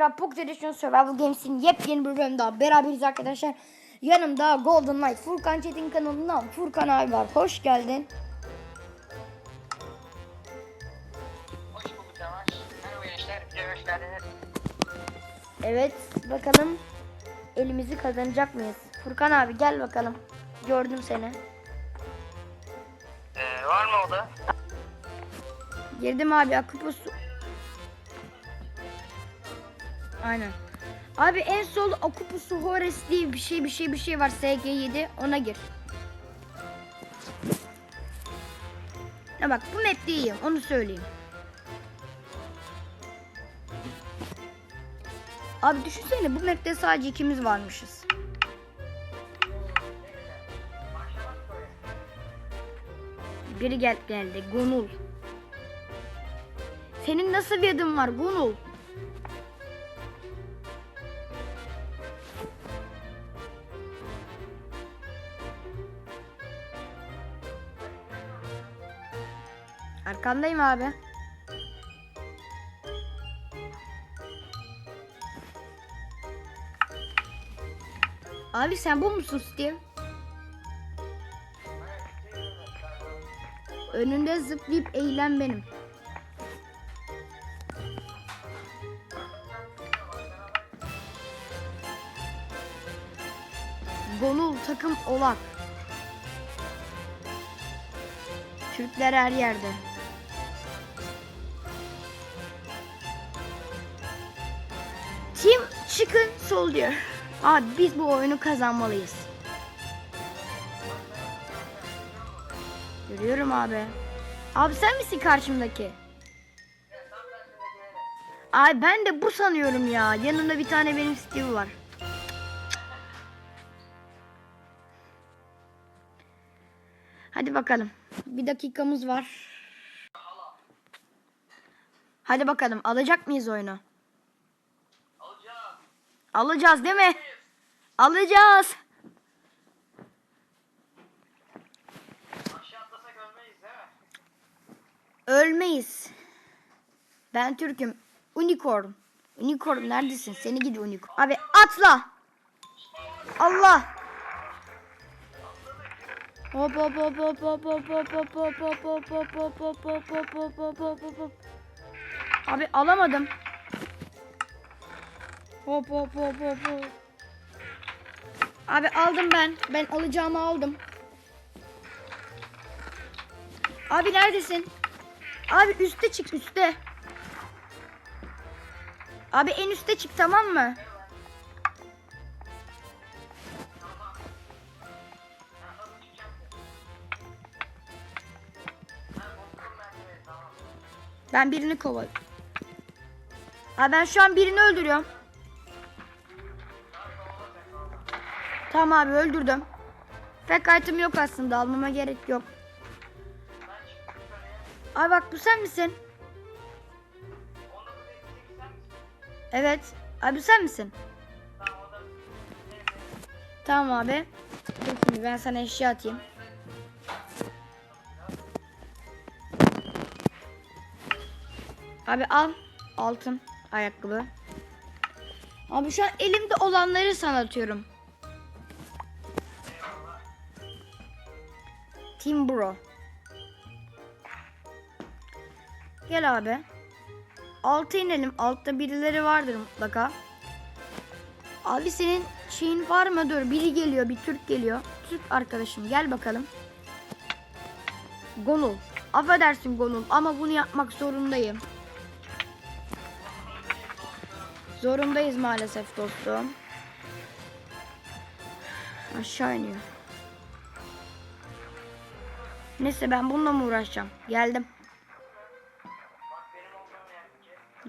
Minecraft Pocket Edition Survival Games'in yepyeni bir bölümü daha beraberiz arkadaşlar. Yanımda Golden Knight Furkan Çetin kanalından Furkan abi var. Hoş geldin. Hoş bulduk Yavaş. Merhaba gençler, hoş geldiniz. Evet bakalım elimizi kazanacak mıyız? Furkan abi gel bakalım. Gördüm seni. Ee, var mı o da? Girdim abi Akupus. Aynen. Abi en sol Akupus Hores diye bir şey bir şey bir şey var SG7 ona gir. Ya bak bu map'te iyiyim onu söyleyeyim. Abi düşünsene bu map'te sadece ikimiz varmışız. Biri gel geldi. Gonul. Senin nasıl bir adın var Gonul? Arkandayım abi. Abi sen bu musun Steve? Önünde zıplayıp eğlen benim. Gonul takım olak. Türkler her yerde. Soldier. Abi biz bu oyunu kazanmalıyız. Görüyorum abi. Abi sen misin karşımdaki? Ay ben de bu sanıyorum ya. Yanımda bir tane benim Steve var. Hadi bakalım. Bir dakikamız var. Hadi bakalım. Alacak mıyız oyunu? Alacağız değil mi? Alacağız. Ölmeyiz. Ben Türk'üm. Unicorn. Unicorn neredesin? Seni gidi unicorn. Abi atla. Allah. Hop hop hop hop hop hop hop hop hop hop hop hop hop hop hop hop hop hop hop. Abi alamadım. Hop hop hop hop. Abi aldım ben. Ben alacağımı aldım. Abi neredesin? Abi üste çık üste. Abi en üste çık tamam mı? Ben birini kovalıyorum. Abi ben şu an birini öldürüyorum. Tamam abi öldürdüm. İtem yok aslında almama gerek yok. Abi bak bu sen misin? Evet. Abi sen misin? Tamam abi. Dur şimdi ben sana eşya atayım. Abi al. Altın ayakkabı. Abi şu an elimde olanları sana atıyorum. Team. Gel abi. Alta inelim. Altta birileri vardır mutlaka. Abi senin şeyin var mı? Dur biri geliyor. Bir Türk geliyor. Türk arkadaşım gel bakalım. Gonul. Affedersin Gonul ama bunu yapmak zorundayım. Zorundayız maalesef dostum. Aşağı iniyor. Neyse ben bununla mı uğraşacağım? Geldim.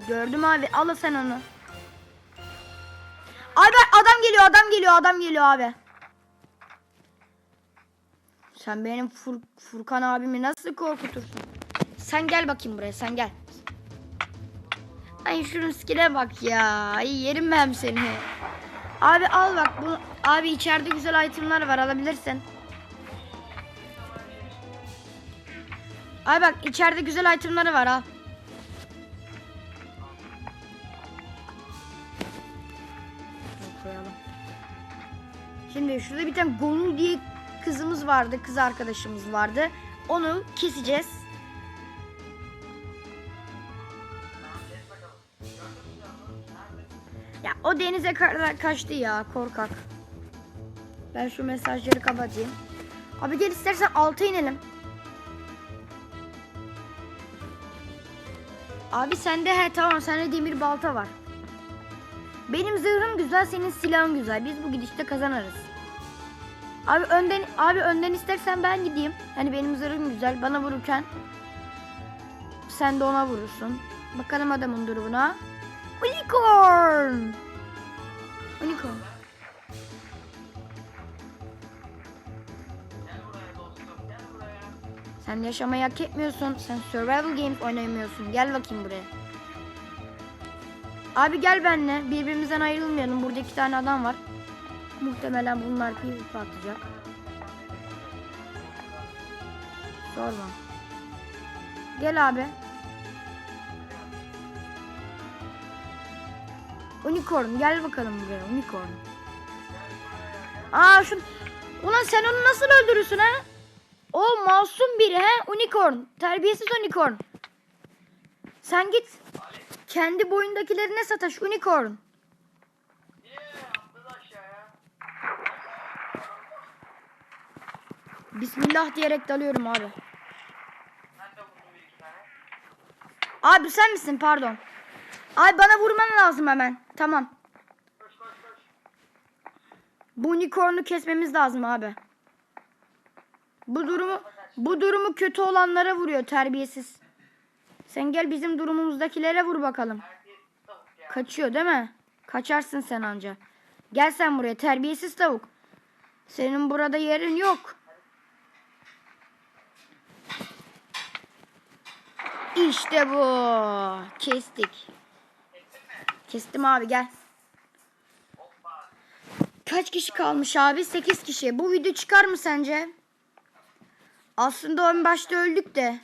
Gördüm abi. Al sen onu. Abi adam geliyor, adam geliyor, adam geliyor abi. Sen benim Fur- Furkan abimi nasıl korkutursun? Sen gel bakayım buraya, sen gel. Ay şunun skill'e bak ya. Yerim ben seni. Abi al bak bu. Abi içeride güzel itemler var alabilirsin. Ay bak içeride güzel itemları var ha. Şimdi şurada bir tane Gonu diye kızımız vardı. Kız arkadaşımız vardı. Onu keseceğiz. Ya o denize ka kaçtı ya korkak. Ben şu mesajları kapatayım. Abi gel istersen alta inelim. Abi sende he tamam sende demir balta var. Benim zırhım güzel senin silahın güzel. Biz bu gidişte kazanırız. Abi önden abi önden istersen ben gideyim. Hani benim zırhım güzel. Bana vururken sen de ona vurursun. Bakalım adamın durumuna. Unicorn. Unicorn. Sen yaşamayı hak etmiyorsun. Sen survival games oynamıyorsun. Gel bakayım buraya. Abi gel benimle. Birbirimizden ayrılmayalım. Burada iki tane adam var. Muhtemelen bunlar PvP atacak. Sorma. Gel abi. Unicorn gel bakalım buraya unicorn. Aa şu Ulan sen onu nasıl öldürürsün ha? O masum biri he unicorn. Terbiyesiz unicorn. Sen git kendi boyundakilerine sataş unicorn. Bismillah diyerek dalıyorum abi. Abi sen misin pardon. Abi bana vurman lazım hemen. Tamam. Bu unicorn'u kesmemiz lazım abi. Bu durumu bu durumu kötü olanlara vuruyor terbiyesiz. Sen gel bizim durumumuzdakilere vur bakalım. Kaçıyor değil mi? Kaçarsın sen anca. Gel sen buraya terbiyesiz tavuk. Senin burada yerin yok. İşte bu. Kestik. Kestim abi gel. Kaç kişi kalmış abi? 8 kişi. Bu video çıkar mı sence? Aslında en başta öldük de.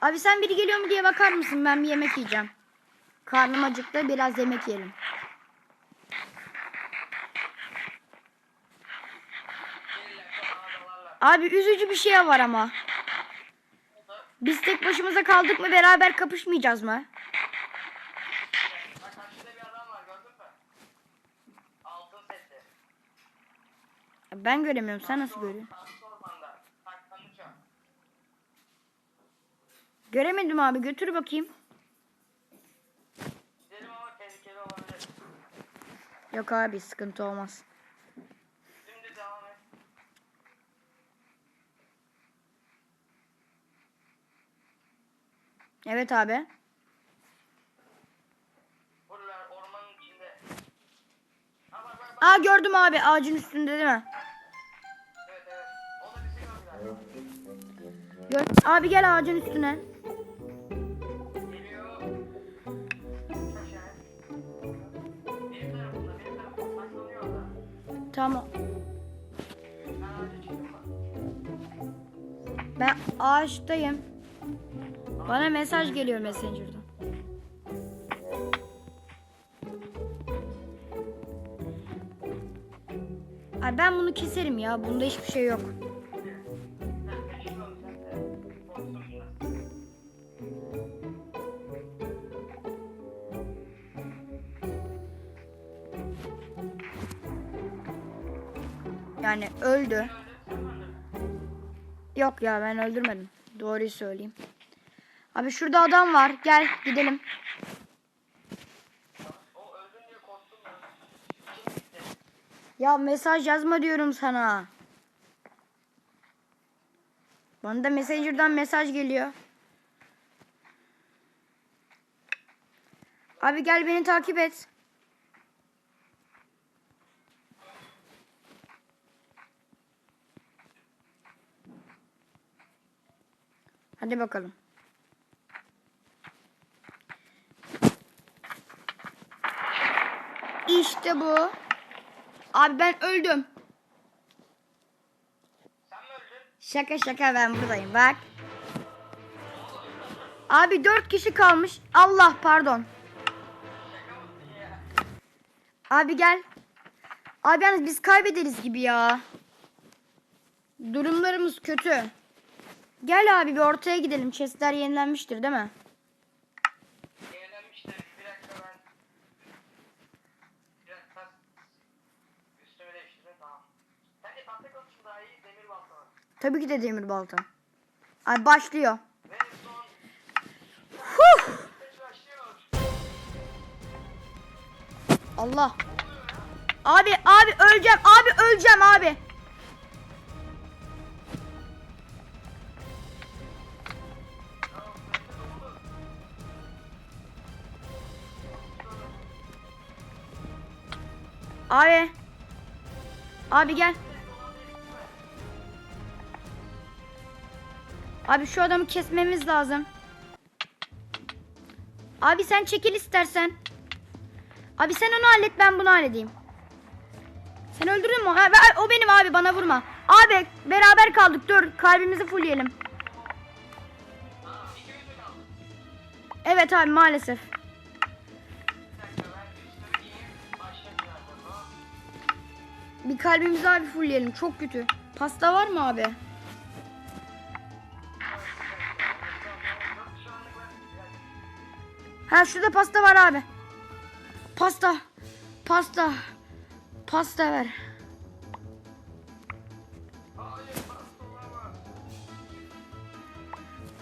Abi sen biri geliyor mu diye bakar mısın? Ben bir yemek yiyeceğim. Karnım acıktı. Biraz yemek yiyelim. Abi üzücü bir şey var ama. Biz tek başımıza kaldık mı beraber kapışmayacağız mı? Bak karşıda bir adam var gördün mü? Altın sesi. Ben göremiyorum. Sen nasıl görüyorsun? Göremedim abi. Götür bakayım. Yok abi sıkıntı olmaz. Evet abi. Aa gördüm abi. Ağacın üstünde değil mi? Gör. Abi gel ağacın üstüne. Tamam. Ben ağaçtayım. Bana mesaj geliyor Messenger'dan. Ay ben bunu keserim ya. Bunda hiçbir şey yok. Yani öldü. Yok ya ben öldürmedim. Doğruyu söyleyeyim. Abi şurada adam var. Gel gidelim. Ya mesaj yazma diyorum sana. Bana da Messenger'dan mesaj geliyor. Abi gel beni takip et. Hadi bakalım. İşte bu. Abi ben öldüm. Şaka şaka ben buradayım bak. Abi dört kişi kalmış. Allah pardon. Abi gel. Abi yalnız biz kaybederiz gibi ya. Durumlarımız kötü. Gel abi bir ortaya gidelim. Chestler yenilenmiştir değil mi? Eğlenmiştir. Bir dakika ben. Biraz tas. Üstümü değiştirdim tamam. Sence tahta kılıç mı daha iyi demir balta mı? Tabii ki de demir balta. Abi başlıyor. Ve son. Huh! Allah. Abi abi öleceğim. Abi öleceğim abi. Abi. Abi gel. Abi şu adamı kesmemiz lazım. Abi sen çekil istersen. Abi sen onu hallet ben bunu halledeyim. Sen öldürdün mü? Ha, o benim abi bana vurma. Abi beraber kaldık dur kalbimizi fullleyelim. Evet abi maalesef. Bir kalbimizi abi fullleyelim çok kötü. Pasta var mı abi? Ha şurada pasta var abi. Pasta. Pasta. Pasta ver.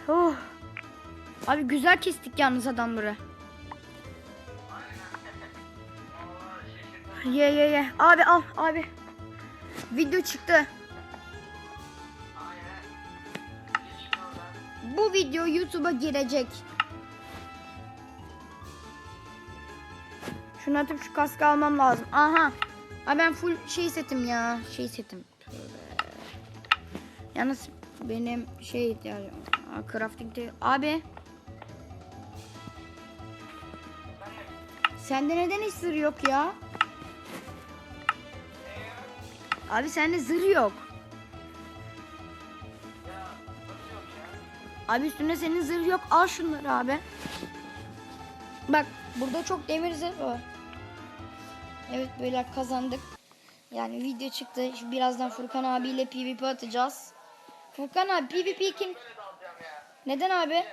Oh. Abi güzel kestik yalnız adamları. Ye ye ye. Abi al abi. Video çıktı. Bu video YouTube'a girecek. Şunu atıp şu kaskı almam lazım. Aha. Abi ben full şey setim ya. Şey setim. Yalnız benim şey ihtiyacım. Aa, crafting değil. Abi. Sende neden zırh yok ya? Abi sende zırh yok. Abi üstünde senin zırh yok. Al şunları abi. Bak burada çok demir zırh var. Evet böyle kazandık. Yani video çıktı. Şimdi birazdan Furkan abiyle PvP atacağız. Furkan abi PvP kim? Neden abi?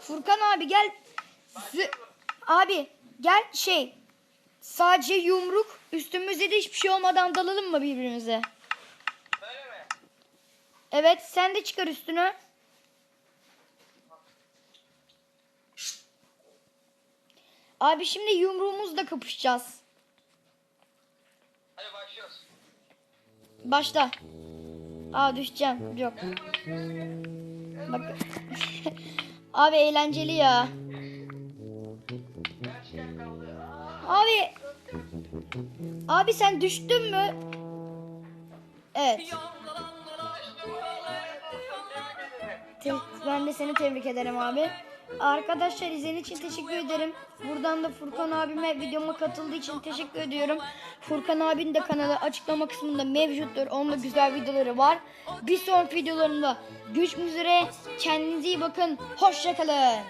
Furkan abi gel. Zı- abi gel şey. Sadece yumruk. Üstümüzde de hiçbir şey olmadan dalalım mı birbirimize? Böyle mi? Evet sen de çıkar üstünü. Abi şimdi yumruğumuzla kapışacağız. Hadi başlıyoruz. Başla. Aa düşeceğim. Yok. Bak. Abi eğlenceli ya. Abi. Abi sen düştün mü? Evet. Te- ben de seni tebrik ederim abi. Arkadaşlar izlediğiniz için teşekkür ederim. Buradan da Furkan abime videoma katıldığı için teşekkür ediyorum. Furkan abinin de kanalı açıklama kısmında mevcuttur. Onun da güzel videoları var. Bir sonraki videolarımda görüşmek üzere. Kendinize iyi bakın. Hoşçakalın.